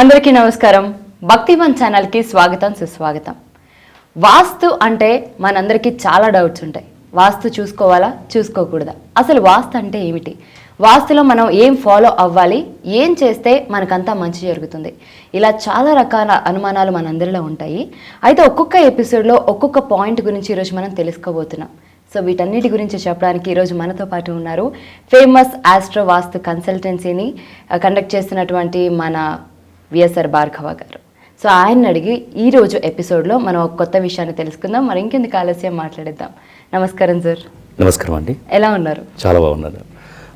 అందరికీ నమస్కారం. భక్తివన్ ఛానల్కి స్వాగతం సుస్వాగతం. వాస్తు అంటే మనందరికీ చాలా డౌట్స్ ఉంటాయి. వాస్తు చూసుకోవాలా చూసుకోకూడదా? అసలు వాస్తు అంటే ఏమిటి? వాస్తులో మనం ఏం ఫాలో అవ్వాలి ఏం చేస్తే మనకంతా మంచి జరుగుతుంది? ఇలా చాలా రకాల అనుమానాలు మనందరిలో ఉంటాయి. అయితే ఒక్కొక్క ఎపిసోడ్లో ఒక్కొక్క పాయింట్ గురించి ఈరోజు మనం తెలుసుకోబోతున్నాం. సో వీటన్నిటి గురించి చెప్పడానికి ఈరోజు మనతో పాటు ఉన్నారు ఫేమస్ ఆస్ట్రో వాస్తు కన్సల్టెన్సీని కండక్ట్ చేస్తున్నటువంటి మన విఎస్ఆర్ భార్గవ గారు. సో ఆయన అడిగి ఈ రోజు ఎపిసోడ్లో మనం ఒక కొత్త విషయాన్ని తెలుసుకుందాం. మరి ఇంకెందుకు ఆలస్యం మాట్లాడిద్దాం. నమస్కారం సార్. నమస్కారం అండి. ఎలా ఉన్నారు? చాలా బాగున్నారు.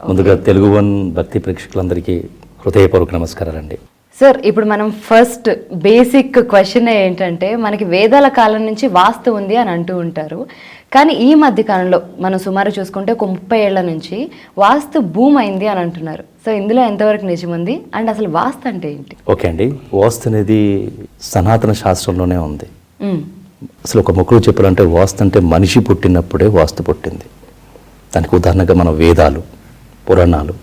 ముందుగా తెలుగు వన్ భక్తి ప్రేక్షకులందరికీ హృదయపూర్వక నమస్కారాలండి. సార్ ఇప్పుడు మనం ఫస్ట్ బేసిక్ క్వశ్చన్ ఏంటంటే మనకి వేదాల కాలం నుంచి వాస్తు ఉంది అని అంటూ ఉంటారు. కానీ ఈ మధ్య కాలంలో మనం సుమారు చూసుకుంటే ఒక ముప్పై ఏళ్ళ నుంచి వాస్తు భూమ్ అయింది అని అంటున్నారు. సో ఇందులో ఎంతవరకు నిజం ఉంది? అండ్ అసలు వాస్తు అంటే ఏంటి? ఓకే అండి. వాస్తు అనేది సనాతన శాస్త్రంలోనే ఉంది. మ్మ్. అసలు ఒక మొక్కలు చెప్పాలంటే వాస్తు అంటే మనిషి పుట్టినప్పుడే వాస్తు పుట్టింది. దానికి ఉదాహరణగా మన వేదాలు పురాణాలు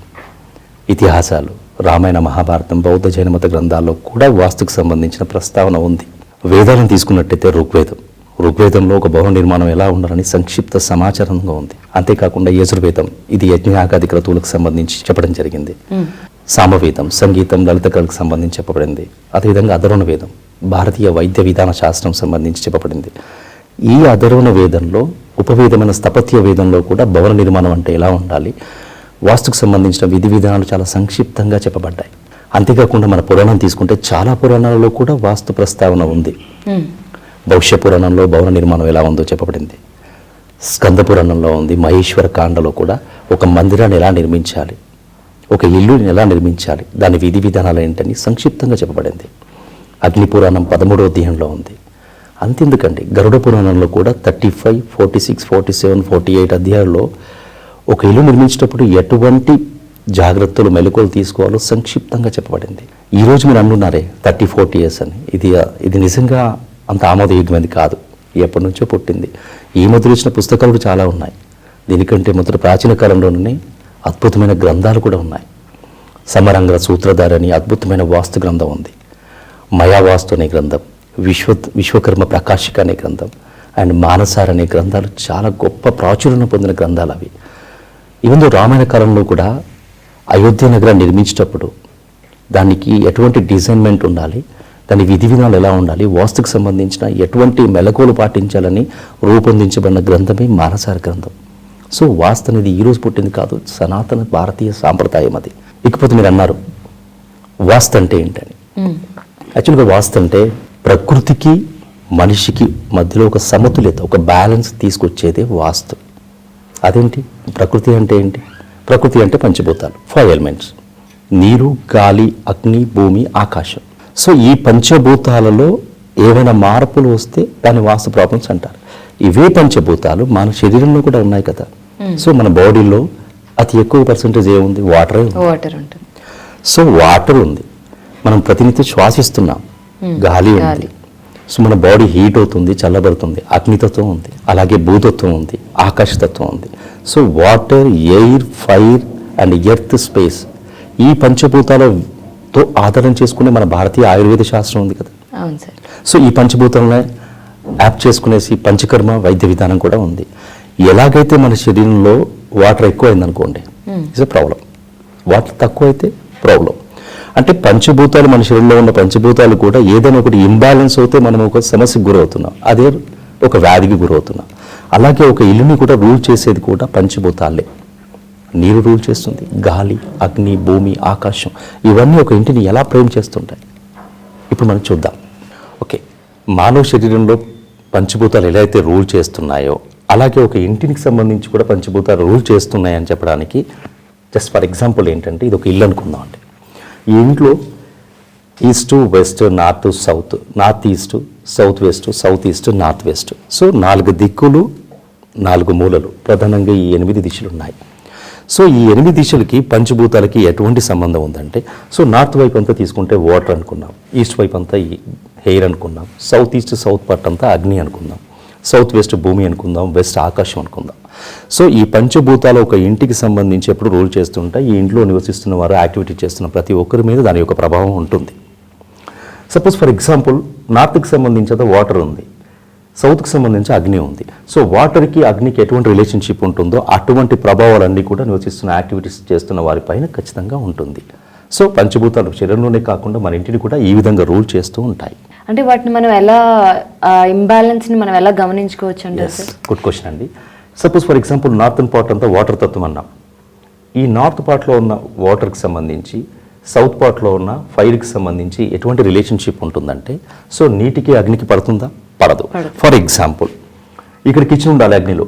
ఇతిహాసాలు రామాయణ మహాభారతం బౌద్ధ జైన మత గ్రంథాల్లో కూడా వాస్తుకు సంబంధించిన ప్రస్తావన ఉంది. వేదాలను తీసుకున్నట్టయితే ఋగ్వేదం. ఋగ్వేదంలో ఒక భవన నిర్మాణం ఎలా ఉండాలని సంక్షిప్త సమాచారంగా ఉంది. అంతేకాకుండా యజుర్వేదం ఇది యజ్ఞయాగాది క్రతువులకు సంబంధించి చెప్పడం జరిగింది. సామవేదం సంగీతం లలిత కళకు సంబంధించి చెప్పబడింది. అదేవిధంగా అధర్వణ వేదం భారతీయ వైద్య విధాన శాస్త్రం సంబంధించి చెప్పబడింది. ఈ అధర్వణ వేదంలో ఉపవేదమైన స్థపత్య వేదంలో కూడా భవన నిర్మాణం అంటే ఎలా ఉండాలి? వాస్తుకు సంబంధించిన విధి విధానాలు చాలా సంక్షిప్తంగా చెప్పబడ్డాయి. అంతేకాకుండా మన పురాణం తీసుకుంటే చాలా పురాణాలలో కూడా వాస్తు ప్రస్తావన ఉంది. భవిష్య పురాణంలో భవన నిర్మాణం ఎలా ఉందో చెప్పబడింది. స్కంద పురాణంలో ఉంది. మహేశ్వర కాండలో కూడా ఒక మందిరాన్ని ఎలా నిర్మించాలి? ఒక ఇల్లుని ఎలా నిర్మించాలి? దాని విధి విధానాలు ఏంటని సంక్షిప్తంగా చెప్పబడింది. అగ్ని పురాణం పదమూడో అధ్యాయంలో ఉంది. అంతెందుకండి? గరుడ పురాణంలో కూడా thirty five forty six forty seven forty eight అధ్యాయాల్లో ఒక ఇల్లు నిర్మించేటప్పుడు ఎటువంటి జాగ్రత్తలు మెలకువలు తీసుకోవాలో సంక్షిప్తంగా చెప్పబడింది. ఈ రోజు మీరు అంటున్నారే థర్టీ ఫోర్టీ ఇయర్స్ అని. ఇది ఇది నిజంగా అంత ఆమోదయోగ్యమైనది కాదు. ఎప్పటి నుంచో పుట్టింది. ఈ మధ్య వచ్చిన పుస్తకాలు చాలా ఉన్నాయి. దీనికంటే మొదట ప్రాచీన కాలంలోనే అద్భుతమైన గ్రంథాలు కూడా ఉన్నాయి. సమరంగ సూత్రధారి అని అద్భుతమైన వాస్తు గ్రంథం ఉంది. మయావాస్తు అనే గ్రంథం విశ్వ విశ్వకర్మ ప్రకాశిక అనే గ్రంథం అండ్ మానసార్ అనే గ్రంథాలు చాలా గొప్ప ప్రాచుర్యం పొందిన గ్రంథాలు అవి. ఈవెన్ రామాయణ కాలంలో కూడా అయోధ్య నగరం నిర్మించేటప్పుడు దానికి ఎటువంటి డిజైన్మెంట్ ఉండాలి దాని విధి విధానాలు ఎలా ఉండాలి వాస్తుకు సంబంధించిన ఎటువంటి మెలకువలు పాటించాలని రూపొందించబడిన గ్రంథమే మానసార గ్రంథం. సో వాస్తు అనేది ఈరోజు పుట్టింది కాదు సనాతన భారతీయ సాంప్రదాయం అది. ఇకపోతే మీరు అన్నారు వాస్తు అంటే ఏంటని. యాక్చువల్గా వాస్తు అంటే ప్రకృతికి మనిషికి మధ్యలో ఒక సమతుల్యత ఒక బ్యాలెన్స్ తీసుకొచ్చేదే వాస్తు. అదేంటి? ప్రకృతి అంటే ఏంటి? ప్రకృతి అంటే పంచభూతాలు ఫైవ్ ఎలిమెంట్స్ నీరు గాలి అగ్ని భూమి ఆకాశం. సో ఈ పంచభూతాలలో ఏవైనా మార్పులు వస్తే దాన్ని వాస్తు ప్రాబ్లమ్స్ అంటారు. ఇవే పంచభూతాలు మన శరీరంలో కూడా ఉన్నాయి కదా. సో మన బాడీలో అతి ఎక్కువ పర్సంటేజ్ ఏముంది? వాటరే ఉంది. వాటర్ ఉంటుంది. సో వాటర్ ఉంది. మనం ప్రతినిత్యం శ్వాసిస్తున్నాం. గాలి గాలి. ఉంది. సో మన బాడీ హీట్ అవుతుంది చల్లబడుతుంది అగ్నితత్వం ఉంది అలాగే భూతత్వం ఉంది. ఆకాశతత్వం ఉంది. So water air fire and earth space ఈ పంచభూతాలతో ఆధారం చేసుకునే మన భారతీయ ఆయుర్వేద శాస్త్రం ఉంది కదా. సో ఈ పంచభూతాలను యాప్ చేసుకునేసి పంచకర్మ వైద్య విధానం కూడా ఉంది. ఎలాగైతే మన శరీరంలో వాటర్ ఎక్కువైంది అనుకోండి ఇస్ ఎ ప్రాబ్లం వాటర్ తక్కువ అయితే ప్రాబ్లం అంటే పంచభూతాలు మన శరీరంలో ఉన్న పంచభూతాలు కూడా ఏదైనా ఒకటి ఇంబ్యాలెన్స్ అవుతే మనం ఒక సమస్యకు గురవుతున్నాం. అదే ఒక వ్యాధికి గురవుతున్నాం. అలాగే ఒక ఇల్లుని కూడా రూల్ చేసేది కూడా పంచభూతాలే. నీరు రూల్ చేస్తుంది. గాలి అగ్ని భూమి ఆకాశం ఇవన్నీ ఒక ఇంటిని ఎలా ప్రేమ చేస్తుంటాయి? ఇప్పుడు మనం చూద్దాం. ఓకే. మానవ శరీరంలో పంచభూతాలు ఎలా అయితే రూల్ చేస్తున్నాయో అలాగే ఒక ఇంటికి సంబంధించి కూడా పంచభూతాలు రూల్ చేస్తున్నాయని చెప్పడానికి జస్ట్ ఫర్ ఎగ్జాంపుల్ ఏంటంటే ఇది ఒక ఇల్లు అనుకుందాం అండి. ఈ ఇంట్లో east west north south north east south west south east north west so నాలుగు దిక్కులు నాలుగు మూలలు. ప్రధానంగా ఈ ఎనిమిది దిశలు ఉన్నాయి సో ఈ ఎనిమిది దిశలకి పంచభూతాలకి ఎటువంటి సంబంధం ఉందంటే సో నార్త్ వైపు అంతా తీసుకుంటే వాటర్ అనుకున్నాం. ఈస్ట్ వైపు అంతా ఈ హెయిర్ అనుకున్నాం. సౌత్ ఈస్ట్ సౌత్ పార్ట్ అంతా అగ్ని అనుకుందాం సౌత్ వెస్ట్ భూమి అనుకుందాం వెస్ట్ ఆకాశం అనుకుందాం. సో ఈ పంచభూతాలు ఒక ఇంటికి సంబంధించి ఎప్పుడు రూల్ చేస్తుంటే ఈ ఇంట్లో నివసిస్తున్న వారు యాక్టివిటీ చేస్తున్న ప్రతి ఒక్కరి మీద దాని యొక్క ప్రభావం ఉంటుంది. సపోజ్ ఫర్ ఎగ్జాంపుల్ నార్త్కి సంబంధించిన వాటర్ ఉంది. సౌత్కి సంబంధించి అగ్ని ఉంది. సో వాటర్కి అగ్నికి ఎటువంటి రిలేషన్షిప్ ఉంటుందో అటువంటి ప్రభావాలన్నీ కూడా నివసిస్తున్న యాక్టివిటీస్ చేస్తున్న వారిపైన ఖచ్చితంగా ఉంటుంది. సో పంచభూతాలు శరీరంలోనే కాకుండా మన ఇంటిని కూడా ఈ విధంగా రూల్ చేస్తూ ఉంటాయి. అంటే వాటిని మనం ఎలా ఇంబ్యాలెన్స్ని మనం ఎలా గమనించుకోవచ్చు అంటే గుడ్ క్వశ్చన్ అండి. Suppose for example northern part అంతా వాటర్ తత్వం అన్నాం. ఈ నార్త్ పార్ట్లో ఉన్న వాటర్కి సంబంధించి సౌత్ పార్ట్లో ఉన్న ఫైర్కి సంబంధించి ఎటువంటి రిలేషన్షిప్ ఉంటుందంటే సో నీటికి అగ్నికి పడుతుందా? పడదు. ఫర్ ఎగ్జాంపుల్ ఇక్కడ కిచెన్ ఉండాలి అగ్నిలో.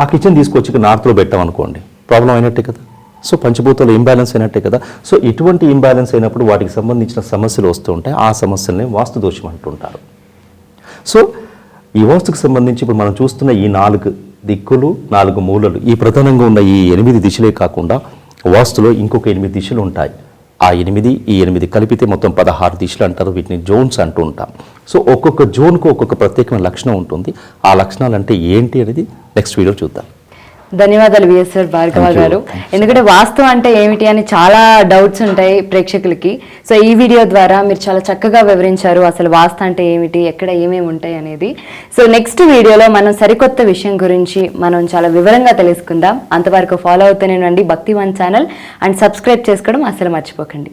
ఆ కిచెన్ తీసుకొచ్చి నార్త్లో పెట్టామనుకోండి ప్రాబ్లం అయినట్టే కదా. సో పంచభూతాలు ఇంబ్యాలెన్స్ అయినట్టే కదా. సో ఇటువంటి ఇంబ్యాలెన్స్ అయినప్పుడు వాటికి సంబంధించిన సమస్యలు వస్తూ ఉంటాయి. ఆ సమస్యల్ని వాస్తు దోషం అంటుంటారు. సో ఈ వాస్తుకు సంబంధించి ఇప్పుడు మనం చూస్తున్న ఈ నాలుగు దిక్కులు నాలుగు మూలలు ఈ ప్రధానంగా ఉన్న ఈ ఎనిమిది దిశలే కాకుండా వాస్తులో ఇంకొక ఎనిమిది దిశలు ఉంటాయి. ఆ ఎనిమిది ఈ ఎనిమిది కలిపితే మొత్తం పదహారు దిశలు అంటారు వీటిని జోన్స్ అంటూ ఉంటాం. సో ఒక్కొక్క జోన్కు ఒక్కొక్క ప్రత్యేకమైన లక్షణం ఉంటుంది. ఆ లక్షణాలు అంటే ఏంటి అనేది నెక్స్ట్ వీడియో చూద్దాం. ధన్యవాదాలు విఎస్ఆర్ భార్గవ. గారు. ఎందుకంటే వాస్తు అంటే ఏమిటి అని చాలా డౌట్స్ ఉంటాయి ప్రేక్షకులకి. సో ఈ వీడియో ద్వారా మీరు చాలా చక్కగా వివరించారు అసలు వాస్తు అంటే ఏమిటి ఎక్కడ ఏమేమి ఉంటాయి అనేది. సో నెక్స్ట్ వీడియోలో మనం సరికొత్త విషయం గురించి మనం చాలా వివరంగా తెలుసుకుందాం. అంతవరకు ఫాలో అవుతూనే ఉండండి. భక్తి వన్ ఛానల్ అండ్ సబ్స్క్రైబ్ చేసుకోవడం అసలు మర్చిపోకండి.